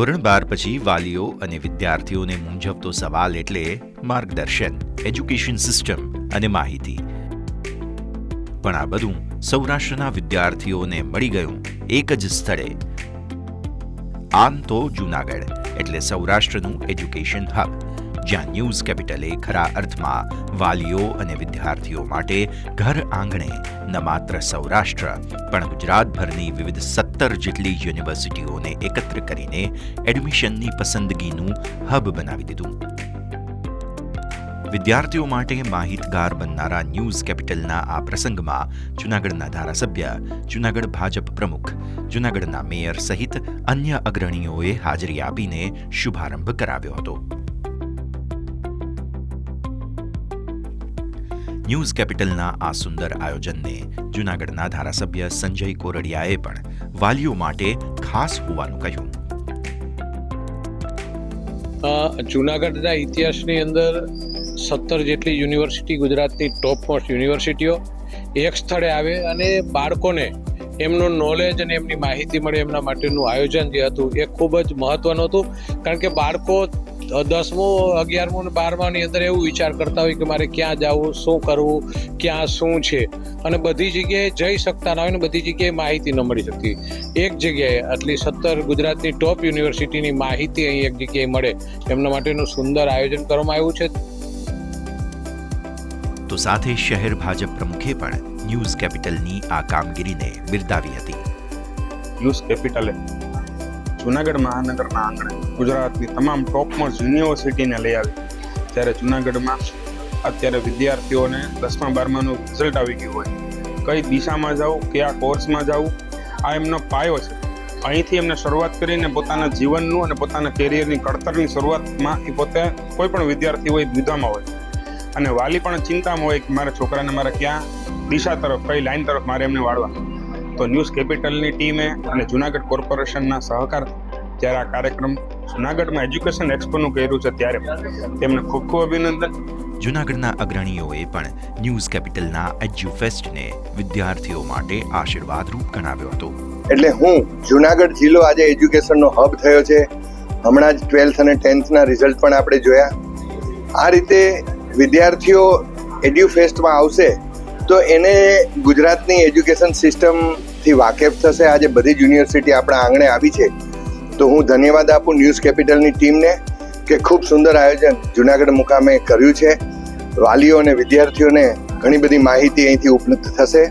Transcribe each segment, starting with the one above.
ધોરણ બાર પછી વાલીઓ અને વિદ્યાર્થીઓને મૂંઝવતો સવાલ એટલે માર્ગદર્શન, એજ્યુકેશન સિસ્ટમ અને માહિતી. પણ આ બધું સૌરાષ્ટ્રના વિદ્યાર્થીઓને મળી ગયું એક જ સ્થળે. આમ તો જૂનાગઢ, એટલે સૌરાષ્ટ્રનું એજ્યુકેશન હબ. જ્યાં ન્યૂઝ કેપિટલે ખરા અર્થમાં વાલીઓ અને વિદ્યાર્થીઓ માટે ઘર આંગણે ન માત્ર સૌરાષ્ટ્ર, પણ ગુજરાતભરની વિવિધ સત્તર જેટલી યુનિવર્સિટીઓને એકત્ર કરીને એડમિશનની પસંદગીનું હબ બનાવી દીધું. વિદ્યાર્થીઓ માટે માહિતગાર બનનારા ન્યૂઝ કેપિટલના આ પ્રસંગમાં જૂનાગઢના ધારાસભ્ય, જૂનાગઢ ભાજપ પ્રમુખ, જૂનાગઢના મેયર સહિત અન્ય અગ્રણીઓએ હાજરી આપીને શુભારંભ કરાવ્યો હતો. ન્યૂઝ કેપિટલના આ સુંદર આયોજનને જૂનાગઢના ધારાસભ્ય સંજય કોરડિયાએ પણ વાલીઓ માટે ખાસ હોવાનું કહ્યું. જૂનાગઢના ઇતિહાસની અંદર સત્તર જેટલી યુનિવર્સિટી ગુજરાતની ટોપ મોસ્ટ યુનિવર્સિટીઓ એક સ્થળે આવે અને બાળકોને એમનું નોલેજ અને એમની માહિતી મળે એમના માટેનું આયોજન જે હતું એ ખૂબ જ મહત્વનું હતું. કારણ કે બાળકો દસમું અગિયારમું અને બારમાની અંદર એવું વિચાર કરતા હોય કે મારે ક્યાં જવું શું કરવું ક્યાં શું છે? અને બધી જગ્યાએ જઈ શકતા ના હોય ને બધી જગ્યાએ માહિતી ન મળી શકતી. એક જગ્યાએ આટલી સત્તર ગુજરાતની ટોપ યુનિવર્સિટીની માહિતી અહીં એક જગ્યાએ મળે. એમના માટેનું સુંદર આયોજન કરવામાં આવ્યું છે. તો સાથે શહેર ભાજપ પ્રમુખે પણ ન્યૂઝ કેપિટલની આ કામગીરીને બિરદાવી હતી. ન્યૂઝ કેપિટલે જુનાગઢ મહાનગરના આંગણે ગુજરાતની તમામ ટોપમાં યુનિવર્સિટીને લઈ આવી. ત્યારે જુનાગઢમાં અત્યારે વિદ્યાર્થીઓને દસમા, બારમાનું રિઝલ્ટ આવી ગયું હોય. કઈ દિશામાં જાઉં કયા કોર્સમાં જાઉં આ એમનો પાયો છે. અહીંથી એમને શરૂઆત કરીને પોતાના જીવનનું અને પોતાના કેરિયરની કડતરની શરૂઆતમાં એ પોતે કોઈ પણ વિદ્યાર્થી હોય, દ્વિધામાં હોય. અને વાલી પણ ચિંતામાં હોય કે મારા છોકરાને મારે ક્યાં દિશા તરફ, કઈ લાઈન તરફ મારે એમને વાળવા. તો ન્યૂઝ કેપિટલની ટીમે અને જુનાગઢ કોર્પોરેશનના સહકાર જ્યારે આ કાર્યક્રમ જુનાગઢમાં એજ્યુકેશન એક્સપોનું કર્યું છે ત્યારે તેમને ખૂબ ખૂબ અભિનંદન. જુનાગઢના અગ્રણીઓએ પણ ન્યૂઝ કેપિટલના એજ્યુફેસ્ટને વિદ્યાર્થીઓ માટે આશીર્વાદરૂપ ગણાવ્યો હતો. એટલે હું જુનાગઢ જિલ્લો આજે એજ્યુકેશનનો હબ થયો છે. હમણાં જ ટ્વેલ્થ અને ટેન્થના રિઝલ્ટ પણ આપણે જોયા. આ રીતે વિદ્યાર્થીઓ એડ્યુફેસ્ટમાં આવશે તો એને ગુજરાતની એજ્યુકેશન સિસ્ટમથી વાકેફ થશે. આજે બધી જ યુનિવર્સિટી આપણા આંગણે આવી છે. તો હું ધન્યવાદ આપું ન્યૂઝ કેપિટલની ટીમને કે ખૂબ સુંદર આયોજન જુનાગઢ મુકામે કર્યું છે. વાલીઓ અને વિદ્યાર્થીઓને ઘણી બધી માહિતી અહીંથી ઉપલબ્ધ થશે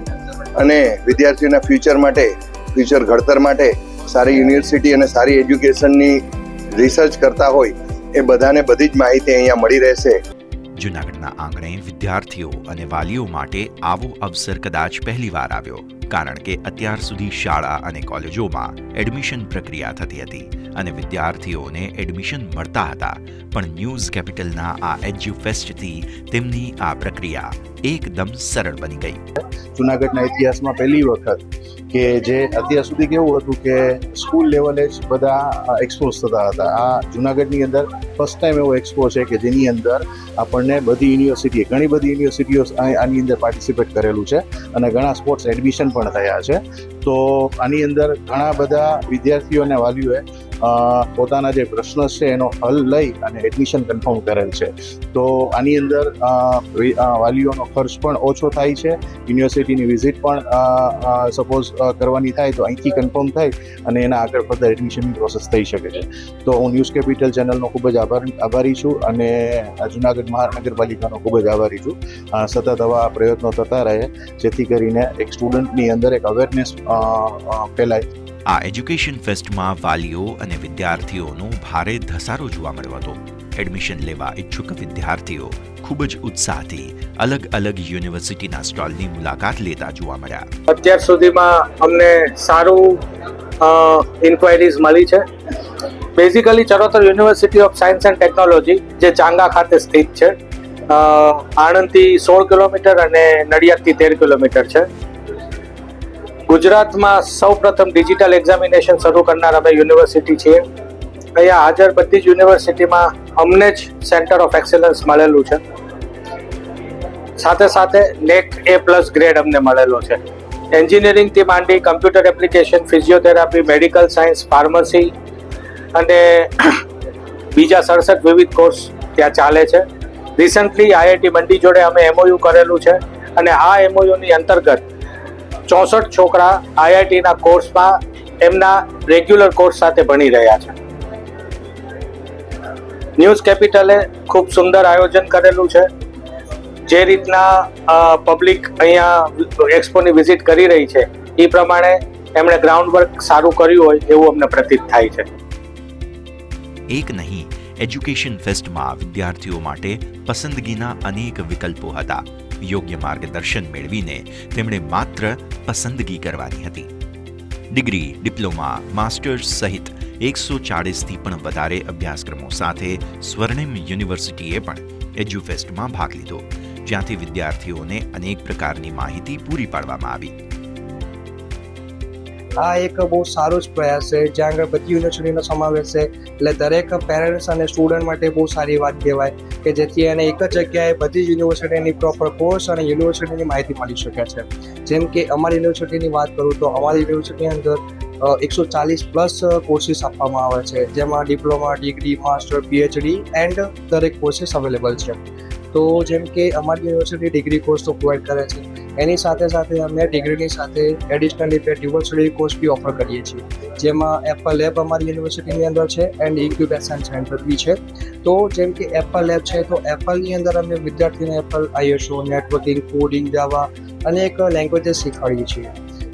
અને વિદ્યાર્થીઓના ફ્યુચર માટે ફ્યુચર ઘડતર માટે સારી યુનિવર્સિટી અને સારી એજ્યુકેશનની રિસર્ચ કરતા હોય એ બધાને બધી જ માહિતી અહીંયા મળી રહેશે. જૂનાગઢના આંગણે વિદ્યાર્થીઓ અને વાલીઓ માટે આવો અવસર કદાચ પહેલીવાર આવ્યો, કારણ કે અત્યાર સુધી શાળા અને કોલેજોમાં એડમિશન પ્રક્રિયા થતી હતી. અને વિદ્યાર્થીઓને એડમિશન મળતા હતા. પણ ન્યૂઝ કેપિટલના આ એજ્યુફેસ્ટથી તેમની આ પ્રક્રિયા એકદમ સરળ બની ગઈ. જુનાગઢના ઇતિહાસમાં પહેલી વખત કે જે અત્યાર સુધી કેવું હતું કે સ્કૂલ લેવલે જ બધા એક્સપોઝ થતા હતા. આ જુનાગઢની અંદર ફર્સ્ટ ટાઈમ એવો એક્સપો છે કે જેની અંદર આપણને બધી યુનિવર્સિટીએ ઘણી બધી યુનિવર્સિટીઓ આની અંદર પાર્ટિસિપેટ કરેલું છે અને ઘણા સ્પોર્ટ્સ એડમિશન પણ થયા છે. તો આની અંદર ઘણા બધા વિદ્યાર્થીઓ અને વાલીઓએ પોતાના જે પ્રશ્ન છે એનો હલ લઈ અને એડમિશન કન્ફર્મ કરેલ છે. તો આની અંદર વાલીઓનો ખર્ચ પણ ઓછો થાય છે. યુનિવર્સિટીની વિઝિટ પણ સપોઝ કરવાની થાય તો અહીંથી કન્ફર્મ થાય અને એના આગળ ફર્ધર એડમિશનની પ્રોસેસ થઈ શકે છે. તો હું ન્યૂઝ કેપિટલ ચેનલનો ખૂબ જ આભાર, આભારી છું અને જુનાગઢ મહાનગરપાલિકાનો ખૂબ જ આભારી છું. સતત આવા પ્રયત્નો થતા રહે, જેથી કરીને એક સ્ટુડન્ટની અંદર એક અવેરનેસ ફેલાય. આ એજ્યુકેશન ફેસ્ટમાં વાલીઓ અને વિદ્યાર્થીઓનો ભારે ધસારો જોવા મળ્યો હતો. એડમિશન લેવા ઈચ્છુક વિદ્યાર્થીઓ ખૂબ જ ઉત્સાહથી અલગ અલગ યુનિવર્સિટીના સ્ટોલની મુલાકાત લેતા જોવા મળ્યા. અત્યાર સુધીમાં અમને સારું ઇન્ક્વાયરીઝ મળી છે. Basically Charotar university of science and technology જે ચાંગા ખાતે સ્થિત છે આણંદથી સોળ કિલોમીટર અને નડિયાદથી તેર કિલોમીટર છે. ગુજરાતમાં સૌ પ્રથમ ડિજિટલ એક્ઝામિનેશન શરૂ કરનાર અમે યુનિવર્સિટી છીએ અહીંયા હાજર બધી જ યુનિવર્સિટીમાં અમને જ સેન્ટર ઓફ એક્સેલન્સ મળેલું છે. સાથે સાથે નેક એ પ્લસ ગ્રેડ અમને મળેલો છે. એન્જિનિયરિંગથી માંડી computer application physiotherapy medical science pharmacy અને બીજા સડસઠ વિવિધ કોર્સ ત્યાં ચાલે છે. રિસન્ટલી આઈઆઈટી મંડી જોડે અમે એમઓયુ કરેલું છે અને આ એમઓયુની અંતર્ગત ચોસઠ છોકરા આઈઆઈટીના કોર્સમાં એમના રેગ્યુલર કોર્સ સાથે ભણી રહ્યા છે. ન્યૂઝ કેપિટલે ખૂબ સુંદર આયોજન કરેલું છે. જે રીતના પબ્લિક અહીંયા એક્સપોની વિઝિટ કરી રહી છે, એ પ્રમાણે એમણે ગ્રાઉન્ડ વર્ક સારું કર્યું હોય એવું અમને પ્રતીત થાય છે. એક નહીં, એજ્યુકેશન ફેસ્ટમાં વિદ્યાર્થીઓ માટે પસંદગીના અનેક વિકલ્પો હતા. યોગ્ય માર્ગદર્શન મેળવીને તેમણે માત્ર પસંદગી કરવાની હતી. ડિગ્રી, ડિપ્લોમા, માસ્ટર્સ સહિત એકસો ચાળીસથી પણ વધારે અભ્યાસક્રમો સાથે સ્વર્ણિમ યુનિવર્સિટીએ પણ એજ્યુફેસ્ટમાં ભાગ લીધો, જ્યાંથી વિદ્યાર્થીઓને અનેક પ્રકારની માહિતી પૂરી પાડવામાં આવી. આ એક બહુ સારો જ પ્રયાસ છે, જ્યાં આગળ બધી યુનિવર્સિટીનો સમાવેશ છે. એટલે દરેક પેરેન્ટ્સ અને સ્ટુડન્ટ માટે બહુ સારી વાત કહેવાય કે જેથી એને એક જ જગ્યાએ બધી જ યુનિવર્સિટીની પ્રોપર કોર્સ અને યુનિવર્સિટીની માહિતી મળી શકે છે. જેમ કે અમારી યુનિવર્સિટીની વાત કરું તો અમારી યુનિવર્સિટીની અંદર એકસો ચાલીસ પ્લસ કોર્સીસ આપવામાં આવે છે, જેમાં diploma degree master PhD and દરેક કોર્સીસ અવેલેબલ છે. તો જેમ કે અમારી યુનિવર્સિટી ડિગ્રી કોર્સ તો પ્રોવાઈડ કરે છે. એની સાથે સાથે અમે ડિગ્રીની સાથે એડિશનલ રીતે ડ્યુઅલ સ્ટડી કોર્સ બી ઓફર કરીએ છીએ. જેમાં એપલ લેબ અમારી યુનિવર્સિટીની અંદર છે એન્ડ ઇન્ક્યુબેશન સેન્ટર બી છે. તો જેમ કે એપલ લેબ છે, તો એપલની અંદર અમે વિદ્યાર્થીઓને Apple iOS networking coding Java અનેક લેંગ્વેજીસ શીખવાડીએ છીએ.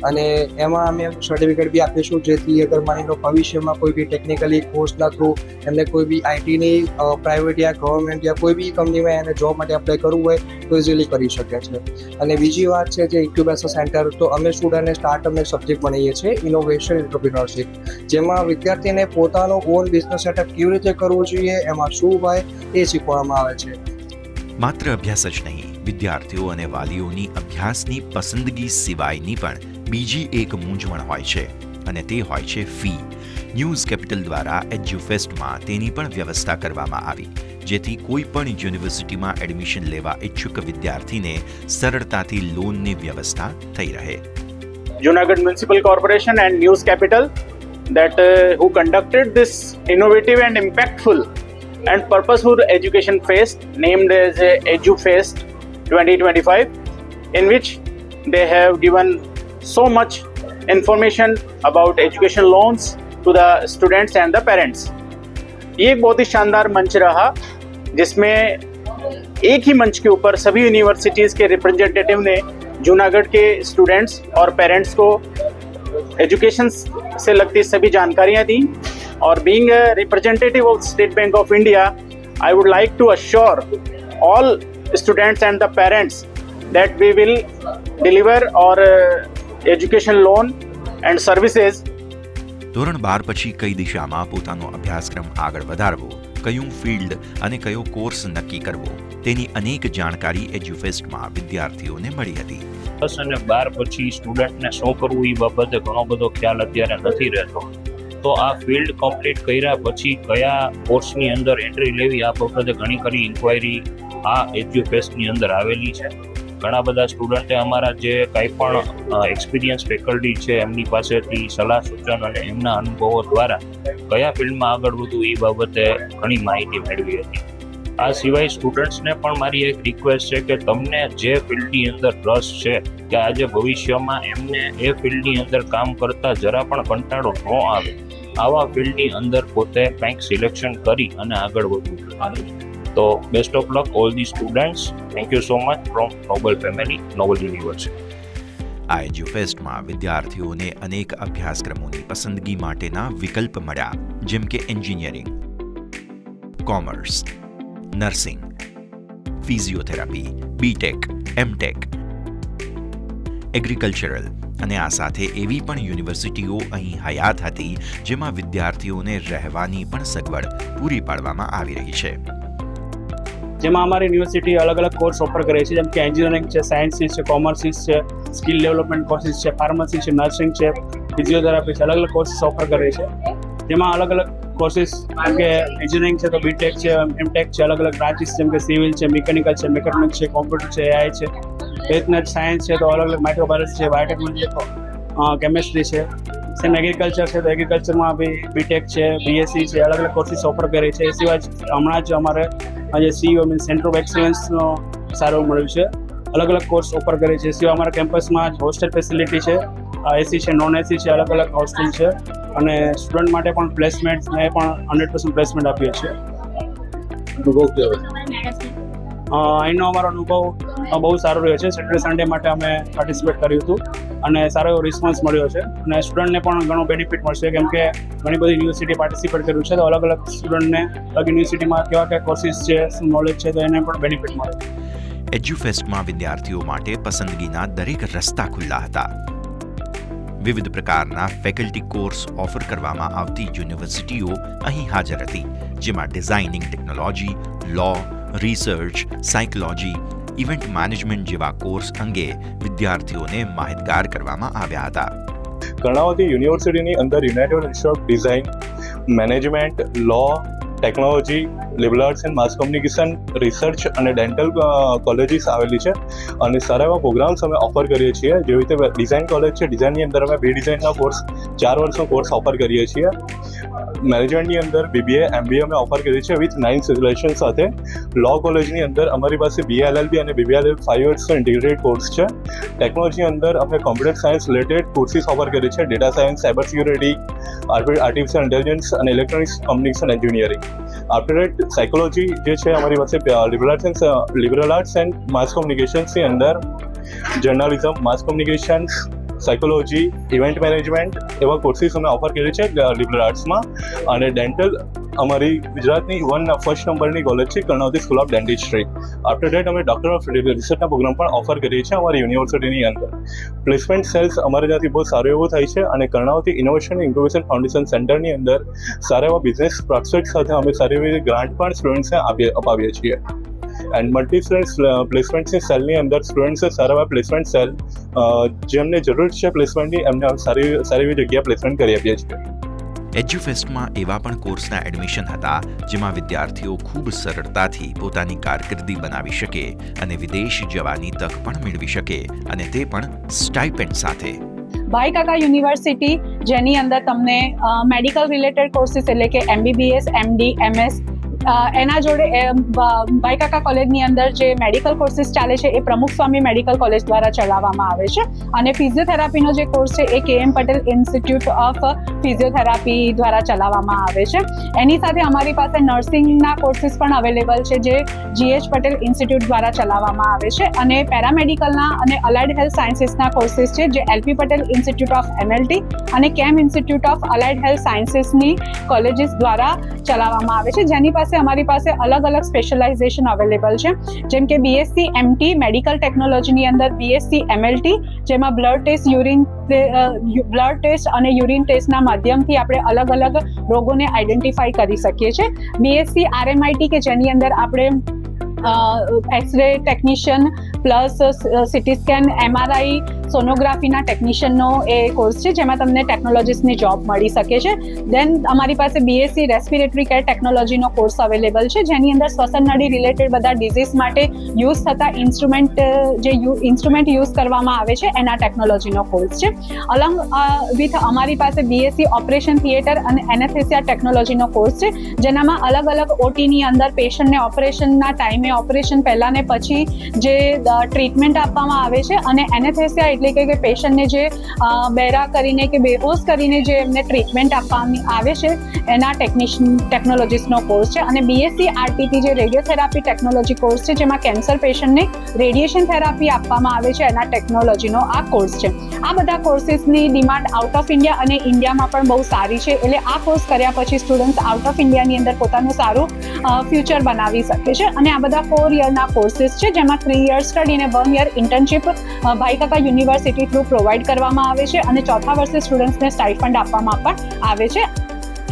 અને એમાં અમે સર્ટિફિકેટ બી આપીશું, જેથી અગર માની લો ભવિષ્યમાં કોઈ બી ટેકનિકલી કોર્સના થ્રુ એમને કોઈ બી આઈટીની પ્રાઇવેટ યા ગવર્મેન્ટ યા કોઈ બી કંપનીમાં એને જોબ માટે અપ્લાય કરવું હોય, તો ઇઝીલી કરી શકે છે. અને બીજી વાત છે જે ઇન્ક્યુબેશન સેન્ટર તો અમે સ્ટુડન્ટને સ્ટાર્ટઅપને સબ્જેક્ટ બનાવીએ છીએ ઇનોવેશન એન્ટરપ્રિનરશિપ જેમાં વિદ્યાર્થીને પોતાનો ઓન બિઝનેસ સેટઅપ કેવી રીતે કરવો જોઈએ, એમાં શું હોય, એ શીખવામાં આવે છે. માત્ર અભ્યાસ જ નહીં, વિદ્યાર્થીઓ અને વાલીઓની અભ્યાસની પસંદગી સિવાયની પણ બીજી એક મૂંઝવણ હોય છે અને તે હોય છે ફી ન્યૂઝ કેપિટલ દ્વારા એજ્યુફેસ્ટમાં તેની પણ વ્યવસ્થા કરવામાં આવી જેથી કોઈ પણ યુનિવર્સિટીમાં એડમિશન લેવા ઈચ્છુક વિદ્યાર્થીને સરળતાથી લોનની વ્યવસ્થા થઈ રહે Junagadh Municipal Corporation and News Capital that uh, who conducted this innovative and impactful and purposeful education fest named as uh, EduFest 2025 in which they have given so much information about education loans to the students and the parents. ये एक बहुत ही शानदार मंच रहा, जिसमें एक ही मंच के ऊपर सभी यूनिवर्सिटीज़ के रिप्रेजेंटेटिव ने जूनागढ़ के स्टूडेंट्स और पेरेंट्स को एजुकेशन से लगती सभी जानकारियाँ दी और being representative of State Bank of India I would like to assure all students and the parents that we will deliver और education લોન એન્ડ સર્વિસીસ ધોરણ બાર પછી કઈ દિશામાં પોતાનો અભ્યાસક્રમ આગળ વધારવો કયું ફિલ્ડ અને કયો કોર્સ નક્કી કરવો તેની અનેક જાણકારી એજ્યુફેસ્ટમાં વિદ્યાર્થીઓને મળી હતી. દસ અને બાર પછી સ્ટુડન્ટને શું કરવું એ બાબતે ઘણો બધો ખ્યાલ અત્યારે નથી રહેતો. તો આ ફિલ્ડ કમ્પ્લીટ કર્યા પછી કયા કોર્સની અંદર એન્ટ્રી લેવી આ બાબતે ઘણી ખરી ઇન્ક્વાયરી આ એજ્યુફેસ્ટની અંદર આવેલી છે. ઘણા બધા સ્ટુડન્ટે અમારા જે કંઈ પણ એક્સપિરિયન્સ ફેકલ્ટી છે, એમની પાસેથી સલાહ સૂચન અને એમના અનુભવો દ્વારા કયા ફિલ્ડમાં આગળ વધવું એ બાબતે ઘણી માહિતી મેળવી હતી. આ સિવાય સ્ટુડન્ટ્સને પણ મારી એક રિક્વેસ્ટ છે કે તમને જે ફિલ્ડની અંદર રસ છે કે આજે ભવિષ્યમાં એમને એ ફિલ્ડની અંદર કામ કરતા જરા પણ કંટાળો ન આવે, આવા ફિલ્ડની અંદર પોતે કંઈક સિલેક્શન કરી અને આગળ વધવું. તો best of luck all the students thank you so much from Noble family Noble university આ એજ્યુફેસ્ટમાં વિદ્યાર્થીઓને અનેક અભ્યાસક્રમોની પસંદગી માટેના વિકલ્પ મળ્યા, જેમ કે engineering, commerce, nursing, physiotherapy BTech MTech agricultural અને આ સાથે એવી પણ યુનિવર્સિટીઓ અહીં હયાત હતી, જેમાં વિદ્યાર્થીઓને રહેવાની પણ સગવડ પૂરી પાડવામાં આવી રહી છે. જેમાં અમારી યુનિવર્સિટી અલગ અલગ કોર્સ ઓફર કરે છે. જેમ કે એન્જિનિયરિંગ છે સાયન્સીસ છે કોમર્સીસ છે સ્કિલ ડેવલપમેન્ટ કોર્સિસ છે ફાર્મસી છે નર્સિંગ છે ફિઝિયોથેરાપી છે, અલગ અલગ કોર્સિસ ઓફર કરે છે. જેમાં અલગ અલગ કોર્સિસ જેમ કે એન્જિનિયરિંગ છે તો બીટેક છે એમટેક છે, અલગ અલગ બ્રાન્ચીસ જેમ કે સિવિલ છે મિકેનિકલ છે મેકેટ્રોનિક્સ છે કોમ્પ્યુટર છે એઆઈ છે એ રીતના સાયન્સ છે તો અલગ અલગ માઇક્રોબાયોલોજી છે બાયોટેકનોલોજી છે કેમેસ્ટ્રી છે. સેમ એગ્રીકલ્ચર છે તો એગ્રીકલ્ચરમાં બી બીટેક છે બીએસસી છે, અલગ અલગ કોર્સીસ ઓફર કરે છે. એ સિવાય હમણાં જ અમારે આજે સીઓ મીન્સ સેન્ટર ઓફ એક્સલન્સનો સારો મળ્યું છે. અલગ અલગ કોર્સ ઓફર કરે છે. સિવાય અમારા કેમ્પસમાં હોસ્ટેલ ફેસિલિટી છે એસી છે. નોન એસી છે અલગ અલગ હોસ્ટેલ છે. અને સ્ટુડન્ટ માટે પણ પ્લેસમેન્ટ ને પણ હંડ્રેડ પર્સન્ટ પ્લેસમેન્ટ આપીએ છીએ. અહીંનો અમારો અનુભવ બહુ સારો રહ્યો છે. સેટરડે સન્ડે માટે અમે પાર્ટિસિપેટ કર્યું હતું. અને સારો એવો રિસ્પોન્સ મળ્યો છે. અને સ્ટુડન્ટને પણ ઘણો બેનિફિટ મળશે. કેમ કે ઘણી બધી યુનિવર્સિટી પાર્ટિસિપેટ કર્યું છે. તો અલગ અલગ સ્ટુડન્ટને અલગ યુનિવર્સિટીમાં કેવા કયા કોર્સિસ છે, શું નોલેજ છે, તો એને પણ બેનિફિટ મળે. એજ્યુફેસ્ટમાં વિદ્યાર્થીઓ માટે પસંદગીના દરેક રસ્તા ખુલ્લા હતા. વિવિધ પ્રકારના ફેકલ્ટી કોર્સ ઓફર કરવામાં આવતી યુનિવર્સિટીઓ અહીં હાજર હતી, જેમાં designing technology law research psychology event management જેવા કોર્સ અંગે વિદ્યાર્થીઓને માહિતગાર કરવામાં આવ્યા હતા. ઘણા બધી યુનિવર્સિટીની અંદર United Institute of Design, management, law, technology liberal arts and mass communication research અને ડેન્ટલ કોલેજીસ આવેલી છે. અને સારા એવા પ્રોગ્રામ્સ અમે ઓફર કરીએ છીએ. જેવી રીતે ડિઝાઇન કોલેજ છે ડિઝાઇનની અંદર અમે બી ડિઝાઇનના કોર્સ ચાર વર્ષનો કોર્સ ઓફર કરીએ છીએ. મેનેજમેન્ટની અંદર બીબીએ એમબીએ અમે ઓફર કરી છે વિથ નાઇન સિલેક્શન સાથે. લો કોલેજની અંદર અમારી પાસે બીએલએલબી અને બીબીએલએલ ફાઇવ યર્સનો ઇન્ટિગ્રેટેડ કોર્સ છે. ટેકનોલોજી અંદર અમે computer science related courses offer કરી છે. Data science cyber security artificial intelligence અને electronics communication engineering after at psychology જે છે અમારી પાસે liberal arts liberal arts and mass કોમ્યુનિકેશન્સની અંદર journalism mass communications psychology event management એવા કોર્સીસ અમે ઓફર કરીએ છીએ લિબરલ આર્ટ્સમાં અને ડેન્ટલ અમારી ગુજરાતની વન ફર્સ્ટ નંબરની કોલેજ છે, Karnavati school of dentistry after that અમે ડૉક્ટર ઓફ રિસર્ચના પ્રોગ્રામ પણ ઓફર કરીએ છીએ અમારી યુનિવર્સિટીની અંદર. પ્લેસમેન્ટ સેલ્સ અમારે ત્યાંથી બહુ સારું એવું થાય છે અને કર્ણાવતી ઇનોવેશન ઇન્ક્યુબેશન ફાઉન્ડેશન સેન્ટરની અંદર સારા એવા બિઝનેસ પ્રોસ્પેક્ટ સાથે અમે સારી એવી ગ્રાન્ટ પણ સ્ટુડન્ટ્સને આપીએ, અપાવીએ છીએ. એન્ડ મલ્ટી પ્લેસમેન્ટની સેલની અંદર સ્ટુડન્ટ્સે સારા એવા પ્લેસમેન્ટ સેલ જેમને જરૂર છે પ્લેસમેન્ટની એમને સારી સારી એવી જગ્યા પ્લેસમેન્ટ કરી આપીએ છીએ. એજ્યુફેસ્ટમાં એવા પણ કોર્સના એડમિશન હતા જેમાં વિદ્યાર્થીઓ ખૂબ સરળતાથી પોતાની કારકિર્દી બનાવી શકે અને વિદેશ જવાની તક પણ મેળવી શકે અને તે પણ સ્ટાઇપેન્ડ સાથે. ભાઈ કાકા યુનિવર્સિટી જેની અંદર તમને મેડિકલ રિલેટેડ કોર્સિસ એટલે કે એમબીબીએસ એમડી એમએસ એના જોડે બ- કોલેજની અંદર જે મેડિકલ કોર્સીસ ચાલે છે, એ પ્રમુખ સ્વામી મેડિકલ કોલેજ દ્વારા ચલાવવામાં આવે છે. અને ફિઝિયોથેરાપીનો જે કોર્સ છે, A K M Patel institute of physiotherapy દ્વારા ચલાવવામાં આવે છે. એની સાથે અમારી પાસે નર્સિંગના કોર્સીસ પણ અવેલેબલ છે, જે જીએચ પટેલ ઇન્સ્ટિટ્યૂટ દ્વારા ચલાવવામાં આવે છે. અને પેરામેડિકલના અને અલાઇડ હેલ્થ સાયન્સીસના કોર્સીસ છે, જે LP Patel institute of MLT અને કેમ ઇન્સ્ટિટ્યૂટ ઓફ અલાઇડ હેલ્થ સાયન્સીસની કોલેજીસ દ્વારા ચલાવવામાં આવે છે. જેની પાસે અમારી પાસે અલગ અલગ સ્પેશિયલાઇઝેશન અવેલેબલ છે. જેમ કે બીએસસી એમટી મેડિકલ ટેકનોલોજીની અંદર બીએસસી એમએલટી જેમાં blood test urine blood test અને યુરિન ટેસ્ટના માધ્યમથી આપણે અલગ અલગ રોગોને આઈડેન્ટિફાઈ કરી શકીએ છીએ. બીએસસી આરએમઆઈટી કે જેની અંદર આપણે x ray technician plus CT scan MRI સોનોગ્રાફીના ટેકનિશિયનનો એ કોર્સ છે, જેમાં તમને ટેકનોલોજીસ્ટની જોબ મળી શકે છે. દેન અમારી પાસે બીએસસી રેસ્પિરેટરી કેર ટેકનોલોજીનો કોર્સ અવેલેબલ છે, જેની અંદર શ્વસન નળી રિલેટેડ બધા ડિઝીઝ માટે યુઝ થતા ઇન્સ્ટ્રુમેન્ટ, જે ઇન્સ્ટ્રુમેન્ટ યુઝ કરવામાં આવે છે, એના ટેકનોલોજીનો કોર્સ છે. અલંગ વિથ અમારી પાસે બીએસસી ઓપરેશન થિયેટર અને એનેસ્થેસિયા ટેકનોલોજીનો કોર્સ છે, જેનામાં અલગ અલગ ઓટીની અંદર પેશન્ટને ઓપરેશનના ટાઈમે ઓપરેશન પહેલાં ને પછી જે ટ્રીટમેન્ટ આપવામાં આવે છે અને એનેથેસિયા એટલે કે કે પેશન્ટને જે બેરા કરીને કે બેહોશ કરીને જે એમને ટ્રીટમેન્ટ આપવાની આવે છે, એના ટેકનિશિયન ટેકનોલોજીસનો કોર્સ છે અને બીએસસી આરટીપી જે રેડિયોથેરાપી ટેકનોલોજી કોર્સ છે જેમાં કેન્સર પેશન્ટને રેડિયેશન થેરાપી આપવામાં આવે છે એના ટેકનોલોજીનો આ કોર્સ છે. આ બધા કોર્સીસની ડિમાન્ડ આઉટ ઓફ ઇન્ડિયા અને ઇન્ડિયામાં પણ બહુ સારી છે એટલે આ કોર્સ કર્યા પછી સ્ટુડન્ટ્સ આઉટ ઓફ ઇન્ડિયાની અંદર પોતાનું સારું ફ્યુચર બનાવી શકે છે અને આ બધા ફોર યરના કોર્સીસ છે જેમાં થ્રી યર સ્ટડી અને one year internship Bhaikaka university through provide કરવામાં આવે છે અને ચોથા વર્ષે સ્ટુડન્ટ્સને સ્ટાઇફંડ આપવામાં પણ આવે છે.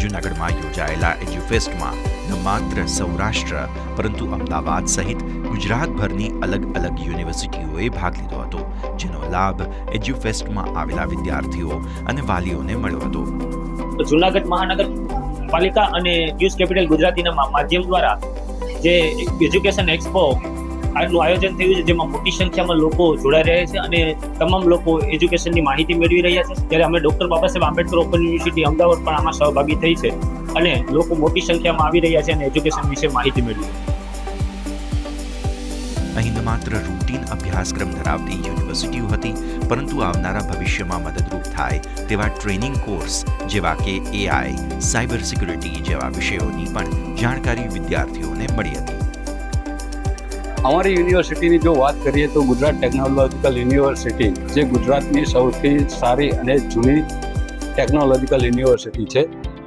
જૂનાગઢમાં યોજાયેલા એજ્યુફેસ્ટમાં ન માત્ર સૌરાષ્ટ્ર પરંતુ અમદાવાદ સહિત ગુજરાતભરની અલગ અલગ યુનિવર્સિટીઓએ ભાગ લીધો હતો જેનો લાભ એજ્યુફેસ્ટમાં આવેલા વિદ્યાર્થીઓ અને વાલીઓને મળ્યો હતો. જુનાગઢ મહાનગર પાલિકા અને ન્યૂઝ કેપિટલ ગુજરાતીના માધ્યમ દ્વારા જે એજ્યુકેશન એક્સપો આનું આયોજન થયું છે, જેમાં મોટી સંખ્યામાં લોકો જોડાઈ રહ્યા છે અને તમામ લોકો એજ્યુકેશનની માહિતી મેળવી રહ્યા છે. ત્યારે અમે ડૉક્ટર બાબા સાહેબ આંબેડકર ઓપન યુનિવર્સિટી અમદાવાદ પણ આમાં સહભાગી થઈ છે અને લોકો મોટી સંખ્યામાં આવી રહ્યા છે અને એજ્યુકેશન વિશે માહિતી મેળવી અહીં માત્ર રૂટીન અભ્યાસક્રમ ધરાવતી યુનિવર્સિટીઓ હતી, પરંતુ આવનારા ભવિષ્યમાં મદદરૂપ થાય તેવા ટ્રેનિંગ કોર્સ જેવા કે એઆઈ સાયબર સિક્યુરિટી જેવા વિષયોની પણ જાણકારી વિદ્યાર્થીઓને મળી હતી. અમારી યુનિવર્સિટીની જો વાત કરીએ તો ગુજરાત ટેકનોલોજીકલ યુનિવર્સિટી જે ગુજરાતની સૌથી સારી અને જૂની ટેકનોલોજીકલ યુનિવર્સિટી છે.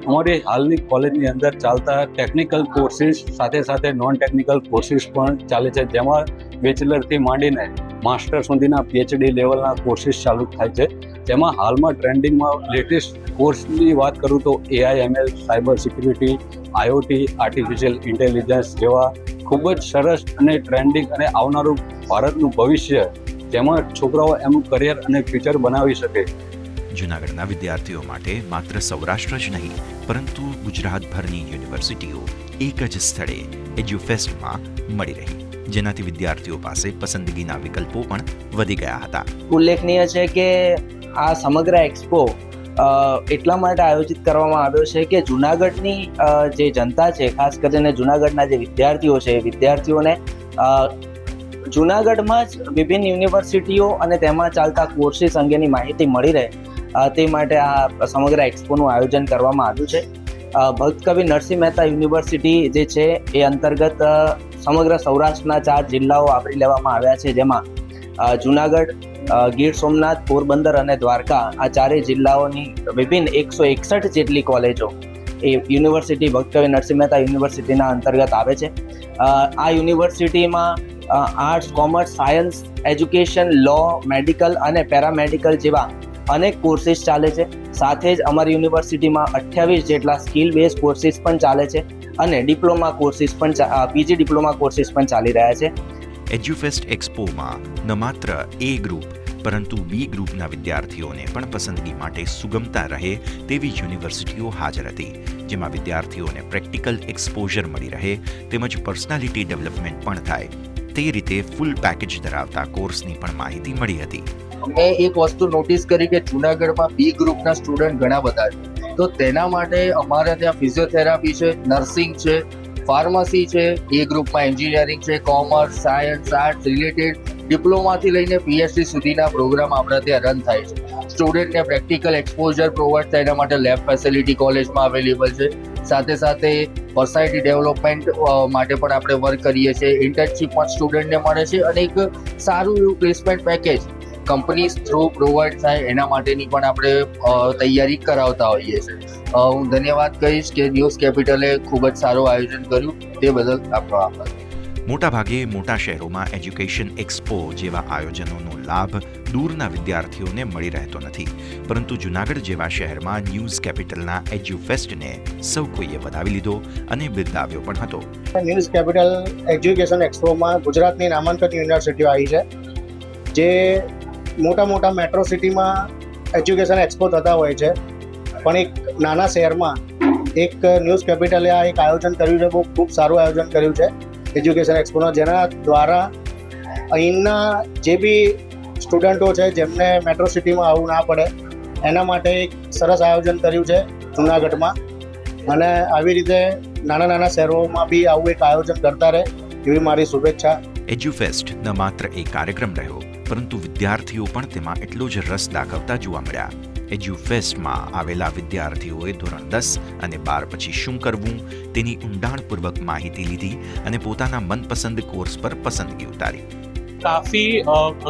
અમારી હાલની કોલેજની અંદર ચાલતા ટેકનિકલ કોર્સિસ સાથે સાથે નોન ટેકનિકલ કોર્સિસ પણ ચાલે છે. જેમાં બેચલરથી માંડીને માસ્ટર સુધીના પીએચડી લેવલના કોર્સિસ ચાલુ થાય છે. જેમાં હાલમાં ટ્રેન્ડિંગમાં લેટેસ્ટ કોર્સની વાત કરું તો AIML cyber security IoT artificial intelligence જેવા ખૂબ જ સરસ અને ટ્રેન્ડિંગ અને આવનારું ભારતનું ભવિષ્ય જેમાં છોકરાઓ એમનું કરિયર અને ફ્યુચર બનાવી શકે. જૂનાગઢના વિદ્યાર્થીઓ માટે માત્ર સૌરાષ્ટ્ર જ નહીં પરંતુ ગુજરાતભરની યુનિવર્સિટીઓ એક જ સ્થળે એજ્યુફેસ્ટમાં મળી રહી. જેનાથી વિદ્યાર્થીઓ પાસે પસંદગીના વિકલ્પો પણ વધી ગયા હતા. ઉલ્લેખનીય છે કે આ સમગ્ર એક્સપો એટલા માટે આયોજિત કરવામાં આવ્યો છે કે જુનાગઢની જે જનતા છે, ખાસ કરીને જુનાગઢના જે વિદ્યાર્થીઓ છે, એ વિદ્યાર્થીઓને જુનાગઢમાં જ વિભિન્ન યુનિવર્સિટીઓ અને તેમાં ચાલતા કોર્સિસ અંગેની માહિતી મળી રહે તે માટે આ સમગ્ર એક્સપોનું આયોજન કરવામાં આવ્યું છે. ભક્તકવિ ભક્ત કવિ નરસિંહ મહેતા યુનિવર્સિટી જે છે, એ અંતર્ગત સમગ્ર સૌરાષ્ટ્રના ચાર જિલ્લાઓ આવરી લેવામાં આવ્યા છે, જેમાં જુનાગઢ ગીર સોમનાથ, પોરબંદર અને દ્વારકા આ ચારેય જિલ્લાઓની વિભિન્ન એકસો એકસઠ જેટલી કોલેજો એ યુનિવર્સિટી ભક્તવી નરસિંહ મહેતા યુનિવર્સિટીના અંતર્ગત આવે છે. આ યુનિવર્સિટીમાં arts, commerce, science, education, law, medical અને પેરામેડિકલ જેવા અનેક કોર્સિસ ચાલે છે. સાથે જ અમારી યુનિવર્સિટીમાં અઠ્યાવીસ જેટલા સ્કિલ બેઝ કોર્સિસ પણ ચાલે છે અને ડિપ્લોમા કોર્સિસ પણ પીજી ડિપ્લોમા કોર્સિસ પણ ચાલી રહ્યા છે. એજ્યુફેસ્ટ એક્સપોમાં ન માત્ર એ ગ્રુપ, પરંતુ બી ગ્રુપના વિદ્યાર્થીઓને પણ પસંદગી માટે સુગમતા રહે તેવી યુનિવર્સિટીઓ હાજર હતી, જેમાં વિદ્યાર્થીઓને પ્રેક્ટિકલ એક્સપોઝર મળી રહે તેમજ પર્સનાલિટી ડેવલપમેન્ટ પણ થાય. તે રીતે ફૂલ પેકેજ ધરાવતા કોર્સની પણ માહિતી મળી હતી. મેં એક વસ્તુ નોટિસ કરી કે જુનાગઢમાં બી ગ્રુપના સ્ટુડન્ટ ઘણા બધા છે. તો તેના માટે અમારે ત્યાં ફિઝિયોથેરાપી છે, નર્સિંગ છે ફાર્મસી છે, એ ગ્રુપમાં એન્જિનિયરિંગ છે, કોમર્સ, સાયન્સ, આર્ટ્સ રિલેટેડ ડિપ્લોમાથી લઈને પીએચડી સુધીના પ્રોગ્રામ આપણા ત્યાં રન થાય છે. સ્ટુડન્ટને પ્રેક્ટિકલ એક્સપોઝર પ્રોવાઈડ થાય, એના માટે લેબ ફેસિલિટી કોલેજમાં અવેલેબલ છે. સાથે સાથે પર્સનાલિટી ડેવલપમેન્ટ માટે પણ આપણે વર્ક કરીએ છીએ. ઇન્ટર્નશીપ પણ સ્ટુડન્ટને મળે છે અને એક સારું એવું placement package companies through provide થાય, એના માટેની પણ આપણે તૈયારી કરાવતા હોઈએ છીએ. હું ધન્યવાદ કહીશ કે ન્યૂઝ કેપિટલે ખૂબ જ સારું આયોજન કર્યું. તે બદલ આપણો આભાર. મોટાભાગે મોટા શહેરોમાં એજ્યુકેશન એક્સપો જેવા આયોજનોનો લાભ દૂરના વિદ્યાર્થીઓને મળી રહેતો નથી. પરંતુ જૂનાગઢ જેવા શહેરમાં ન્યૂઝ કેપિટલના એજ્યુફેસ્ટને સૌ કોઈએ વધાવી લીધો અને બિરદાવ્યો પણ હતો. ન્યૂઝ કેપિટલ એજ્યુકેશન એક્સપોમાં ગુજરાતની નામાંકિત યુનિવર્સિટીઓ આવી છે જે મોટા મોટા મેટ્રો સિટીમાં એજ્યુકેશન એક્સપો થતા હોય છે. પણ એક નાના શહેરમાં એક ન્યૂઝ કેપિટલે આ એક આયોજન કર્યું છે, બહુ ખૂબ સારું આયોજન કર્યું છે. એજ્યુકેશન એક્સપોનો જેના દ્વારા અહીંના જે બી સ્ટુડન્ટો છે, જેમને મેટ્રો સિટીમાં આવવું ના પડે, એના માટે એક સરસ આયોજન કર્યું છે જુનાગઢમાં. અને આવી રીતે નાના નાના શહેરોમાં બી આવું એક આયોજન કરતા રહે એવી મારી શુભેચ્છા. એજ્યુફેસ્ટ ન માત્ર એક કાર્યક્રમ રહ્યો, પરંતુ વિદ્યાર્થીઓ પણ તેમાં એટલો જ રસ દાખવતા જોવા મળ્યા. એજ્યુફેસ્ટમાં આવેલા વિદ્યાર્થીઓએ ધોરણ દસ અને બાર પછી શું કરવું તેની ઊંડાણપૂર્વક માહિતી લીધી અને પોતાના મનપસંદ કોર્સ પર પસંદગી उतारी काफ़ी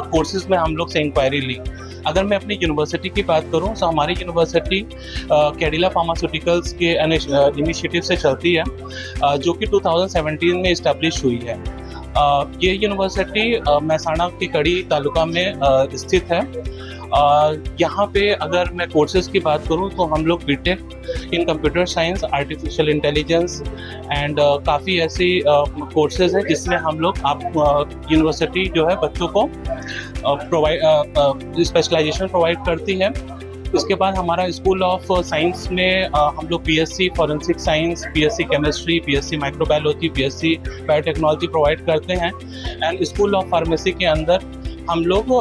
कोर्सेज में हम लोग से इंक्वायरी ली अगर मैं अपनी यूनिवर्सिटी की बात करूं तो हमारी यूनिवर्सिटी कैडिला फार्मास्यूटिकल्स के इनिशिएटिव से चलती है अ, जो कि 2017 में इस्टेब्लिश हुई है अ, ये यूनिवर्सिटी अ, महसाणा की कड़ी तालुका में अ, स्थित है अ, यहाँ पे अगर मैं कोर्सेज की बात करूँ तो हम लोग BTech in computer science artificial intelligence and काफ़ी ऐसी कोर्सेज हैं जिसमें हम लोग आप यूनिवर्सिटी जो है बच्चों को प्रोवाइड स्पेशलाइजेशन प्रोवाइड करती है। उसके बाद हमारा स्कूल ऑफ़ साइंस में अ, हम लोग BSc forensic science BSc chemistry BSc microbiology BSc biotechnology provide करते हैं। एंड स्कूल ऑफ़ फार्मेसी के अंदर हम लोग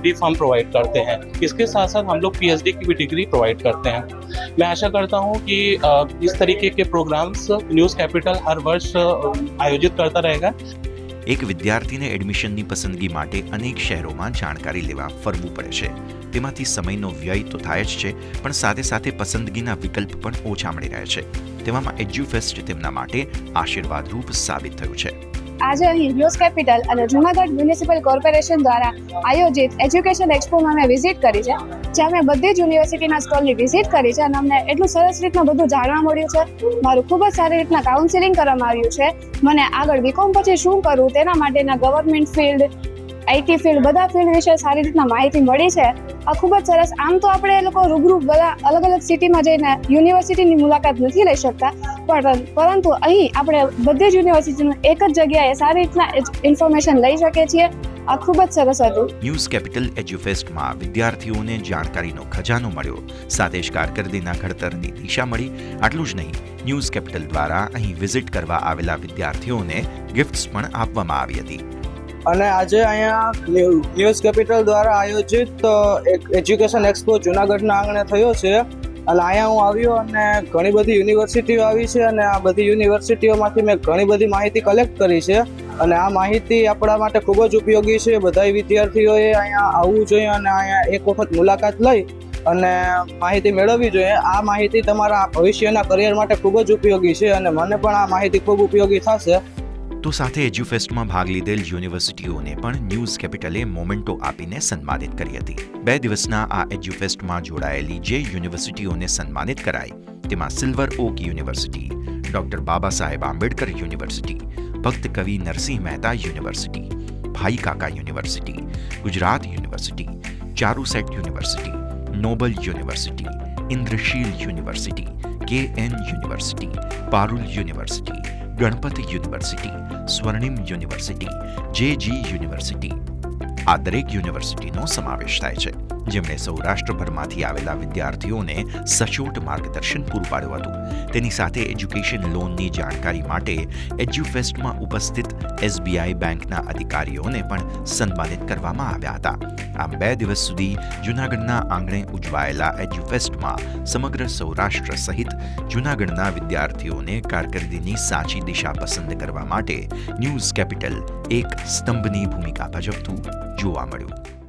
बी फार्म प्रोवाइड करते हैं इसके साथ साथ हम लोग पीएचडी की भी डिग्री प्रोवाइड करते हैं मैं आशा करता हूँ कि अ, इस तरीके के प्रोग्राम्स न्यूज़ कैपिटल हर वर्ष अ, आयोजित करता रहेगा એક વિદ્યાર્થીને એડમિશનની પસંદગી માટે અનેક શહેરોમાં જાણકારી લેવા ફરવું પડે છે તેમાંથી સમયનો વ્યય તો થાય જ છે પણ સાથે સાથે પસંદગીના વિકલ્પ પણ ઓછા મળી રહ્યા છે તેવામાં એડ્યુફેસ્ટ તેમના માટે આશીર્વાદરૂપ સાબિત થયું છે આજે અહીં ન્યૂઝ કેપિટલ અને જૂનાગઢ મ્યુનિસિપલ કોર્પોરેશન દ્વારા આયોજિત એજ્યુકેશન એક્સપોમાં મેં વિઝિટ કરી છે, જ્યાં મેં બધી જ યુનિવર્સિટીના સ્ટોલની વિઝિટ કરી છે અને અમને એટલું સરસ રીતના બધું જાણવા મળ્યું છે. મારું ખૂબ જ સારી રીતના કાઉન્સિલિંગ કરવામાં આવ્યું છે. મને આગળ બીકોમ પછી શું કરવું તેના માટેના ગવર્મેન્ટ ફિલ્ડ આઈટી ફિલ્ડ, બધા ફિલ્ડ વિશે સારી રીતના માહિતી મળી છે. આ ખૂબ જ સરસ, આમ તો આપણે એ લોકો રૂબરૂ બધા અલગ અલગ સિટીમાં જઈને યુનિવર્સિટીની મુલાકાત નથી લઈ શકતા પણ પરંતુ અહીં આપણે બધી જ યુનિવર્સિટીનું એક જ જગ્યાએ સારી રીતના ઇન્ફોર્મેશન લઈ શકીએ છીએ. આ ખૂબ જ સરસ હતું. ન્યૂઝ કેપિટલ એજ્યુફેસ્ટમાં વિદ્યાર્થીઓને જાણકારીનો ખજાનો મળ્યો. સાથે જ કારકિર્દીના ઘડતરની દિશા મળી. આટલું જ નહીં ન્યૂઝ કેપિટલ દ્વારા અહીં વિઝિટ કરવા આવેલા વિદ્યાર્થીઓને ગિફ્ટ્સ પણ આપવામાં આવી હતી. અને આજે અહીંયા ન્યૂઝ કેપિટલ દ્વારા આયોજિત એક એજ્યુકેશન એક્સપો જુનાગઢના આંગણે થયો છે. અને અહીંયા હું આવ્યો અને ઘણી બધી યુનિવર્સિટીઓ આવી છે અને આ બધી યુનિવર્સિટીઓમાંથી મેં ઘણી બધી માહિતી કલેક્ટ કરી છે. અને આ માહિતી આપણા માટે ખૂબ જ ઉપયોગી છે. બધા વિદ્યાર્થીઓએ અહીંયા આવવું જોઈએ અને અહીંયા એક વખત મુલાકાત લઈ અને માહિતી મેળવવી જોઈએ. આ માહિતી તમારા ભવિષ્યના કરિયર માટે ખૂબ જ ઉપયોગી છે અને મને પણ આ માહિતી ખૂબ ઉપયોગી થશે. તો સાથે એજ્યુફેસ્ટમાં ભાગ લીધેલ યુનિવર્સિટીઓને પણ ન્યૂઝ કેપિટલે મોમેન્ટો આપીને સન્માનિત કરી હતી. બે દિવસના આ એજ્યુફેસ્ટમાં જોડાયેલી જે યુનિવર્સિટીઓને સન્માનિત કરાઈ, તેમાં Silver Oak university, doctor Baba Saheb Ambedkar university, ભક્ત કવિ Narsinh Mehta university, Bhai Kaka university, Gujarat university, Charusat university, Noble university, Indrashil university, K N university, Parul university Ganpat university Swarnim university J G university આ દરેક યુનિવર્સિટીનો સમાવેશ થાય છે. જેમણે સૌરાષ્ટ્રભરમાંથી આવેલા વિદ્યાર્થીઓને સચોટ માર્ગદર્શન પૂરું પાડ્યું હતું. તેની સાથે એજ્યુકેશન લોનની જાણકારી માટે એજ્યુફેસ્ટમાં ઉપસ્થિત એસબીઆઈ બેંકના અધિકારીઓને પણ સન્માનિત કરવામાં આવ્યા હતા. આમ બે દિવસ સુધી જૂનાગઢના આંગણે ઉજવાયેલા એજ્યુફેસ્ટમાં સમગ્ર સૌરાષ્ટ્ર સહિત જૂનાગઢના વિદ્યાર્થીઓને કારકિર્દીની સાચી દિશા પસંદ કરવા માટે ન્યૂઝ કેપિટલ એક સ્તંભની ભૂમિકા ભજવતું જોવા મળ્યું.